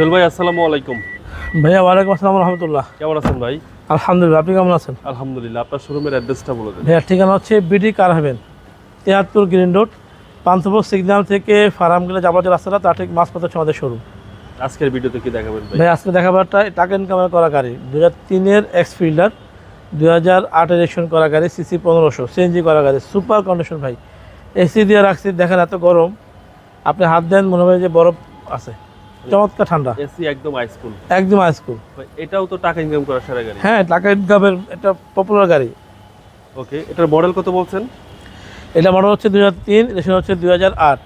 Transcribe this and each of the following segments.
সোহেল ভাই আসসালামু আলাইকুম। ভাইয়া ওয়ালাইকুম আসসালাম রহমতুল্লাহ। কেমন আছেন ভাই? আলহামদুলিল্লাহ আপনি কেমন আছেন? আলহামদুলিল্লাহ আপনার শোরুমের অ্যাড্রেসটা বলে দেন। ভাইয়া ঠিকানা হচ্ছে বিডি কার হেভেন তিয়াত্তর গ্রিন রোড পান্থপুর সিগন্যাল থেকে ফার্ম গেলে যাবার যে রাস্তাটা তার ঠিক মাঝপথে হচ্ছে আমাদের শোরুম আজকের ভিডিওতে কি দেখাবেন ভাই? আজকে দেখাবারটা টাকা ইনকামের করা গাড়ি দু হাজার তিনের এক্স ফিল্ডার দু হাজার আটের রেকশন করা গাড়ি সিসি পনেরোশো সিএনজি করা গাড়ি সুপার কন্ডিশন ভাই। এসি দিয়ে রাখছি দেখেন এত গরম। আপনি হাত দেন মনে হয় যে বরফ আছে। চমৎকার ঠান্ডা। এসি একদম আইসকুল একদম হাইস্কুল ভাই এটাও তো টাকা ইনকাম করা সেরা গাড়ি। হ্যাঁ টাকা ইনকামের একটা পপুলার গাড়ি। ওকে এটার মডেল কত বলছেন? এটা মডেল হচ্ছে দুই হাজার তিন রেশন হচ্ছে দুই হাজার আট।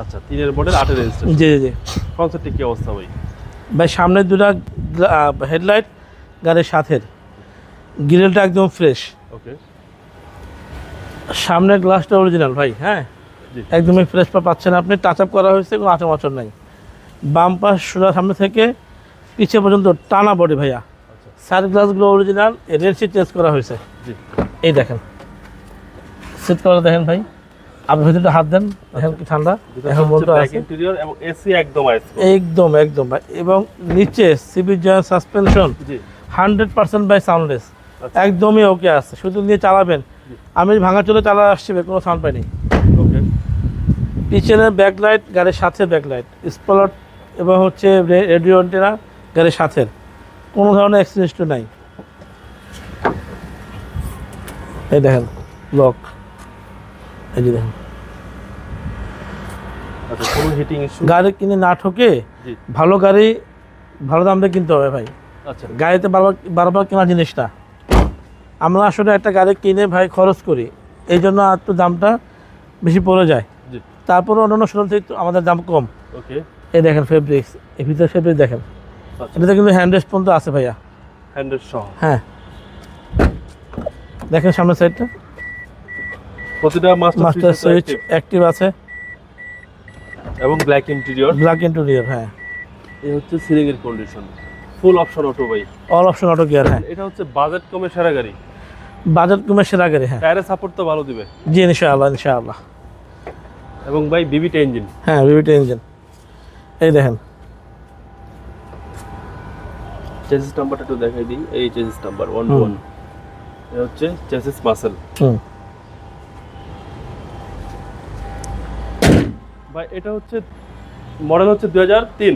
আচ্ছা তিনের মডেল আটের রেজিস্ট্রেশন জি জি জি। কনসেপ্টে কি অবস্থা ভাই? ভাই সামনের দুটা হেডলাইট গাড়ির সাথের। গ্রিলটা একদম ফ্রেশ ওকে সামনের গ্লাসটা অরিজিনাল ভাই হ্যাঁ? একদমই ফ্রেশ পাচ্ছেন আপনি। টাচ আপ করা হয়েছে কোনো আচর মাচর নাই। বাম পাশ সোজা সামনে থেকে পিছিয়ে পর্যন্ত টানা বডি ভাইয়া। সাইড গ্লাসগুলো অরিজিনাল রেড সিট চেঞ্জ করা হয়েছে। এই দেখেন। সিট করা দেখেন ভাই। আপনি ভিতরে হাত দেন দেখেন কি ঠান্ডা। এখন বলতে আছে ইন্টেরিয়র এবং এসি একদম একদম একদম ভাই। এবং নিচে CB joint suspension G. Hundred percent by soundless. একদমই ওকে আছে। শুধু নিয়ে চালাবেন। আমি ভাঙা চলে চালা আসছি কোনো সাউন্ড পাইনি। ওকে পিছনের ব্যাকলাইট গাড়ির সাথে ব্যাকলাইট স্পলট এবং হচ্ছে রেডিও অ্যান্টেনা গাড়ির সাথে। কোনো ধরনের অ্যাক্সিডেন্ট নাই। এই দেখেন লক এই যে দেখেন। আচ্ছা গাড়ি কিনে না ঠকে ভালো গাড়ি ভালো দাম দিয়ে কিনতে হবে ভাই। আচ্ছা। গাড়িতে বারবার বারবার কেনা জিনিসটা আমরা আসলে একটা গাড়ি কিনে ভাই খরচ করি। এই জন্য একটু দামটা বেশি পড়ে যায়। তারপরে অন্যান্য শোরুম থেকে আমাদের দাম কম। ওকে এই দেখেন ফেব্রিক্স এই ভিতরে ফেব্রিক দেখেন। আচ্ছা। এটাতে কিন্তু হ্যান্ড রেস্ট পর্যন্ত আছে ভাইয়া। হ্যান্ডেল সহ। হ্যাঁ। দেখেন সামনের সাইডটা প্রতিটা মাস্টার মাস্টার সুইচ অ্যাক্টিভ আছে। এবং ব্ল্যাক ইন্টেরিয়র ব্ল্যাক ইন্টেরিয়র হ্যাঁ। এই হচ্ছে সিলিং এর কন্ডিশন ফুল অপশন অটো ভাই। অল অপশন অটো গিয়ার হ্যাঁ। এটা হচ্ছে বাজেট কমে সেরা গাড়ি। বাজেট কমে সেরা গাড়ি হ্যাঁ। টায়ারের সাপোর্ট তো ভালো দিবে। জি ইনশাআল্লাহ ইনশাআল্লাহ। এবং ভাই বিবিটা ইঞ্জিন হ্যাঁ ভিভিটি ইঞ্জিন এই দেখেন। চেসিস নাম্বারটা একটু দেখাই দিই। এই চেসিস নাম্বার ওয়ান। ওয়ান এটা হচ্ছে চেসিস মাসেল ভাই এটা হচ্ছে মডেল হচ্ছে দুই হাজার তিন।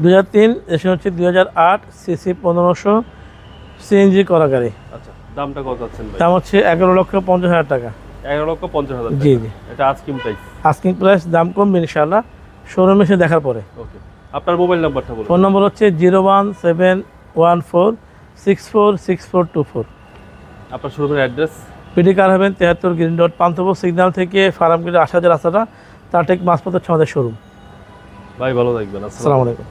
দু হাজার তিন এসে হচ্ছে দুই হাজার আট সিসি পনেরোশো সিএনজি করা গাড়ি আচ্ছা দামটা কত আছেন ভাই? দাম হচ্ছে এগারো লক্ষ পঞ্চাশ হাজার টাকা। এগারো লক্ষ পঞ্চাশ হাজার জি টাকা। জি। এটা আজকিম প্রাইস আস্কিং প্রাইস দাম কমবে ইনশাআল্লাহ। শোরুমে এসে দেখার পরে। ওকে। আপনার মোবাইল নাম্বারটা বলুন। ফোন নম্বর হচ্ছে zero one seven one four six four six four two four. আপনার শোরুমের অ্যাড্রেস? পিডি কার হবেন তেহাত্তর গ্রিন রোড পান্থব সিগনাল থেকে ফার্মগিরি আসা যে রাস্তাটা তার ঠিক মাঝপথে হচ্ছে আমাদের শোরুম। ভাই ভালো থাকবেন। আসসালামু আলাইকুম।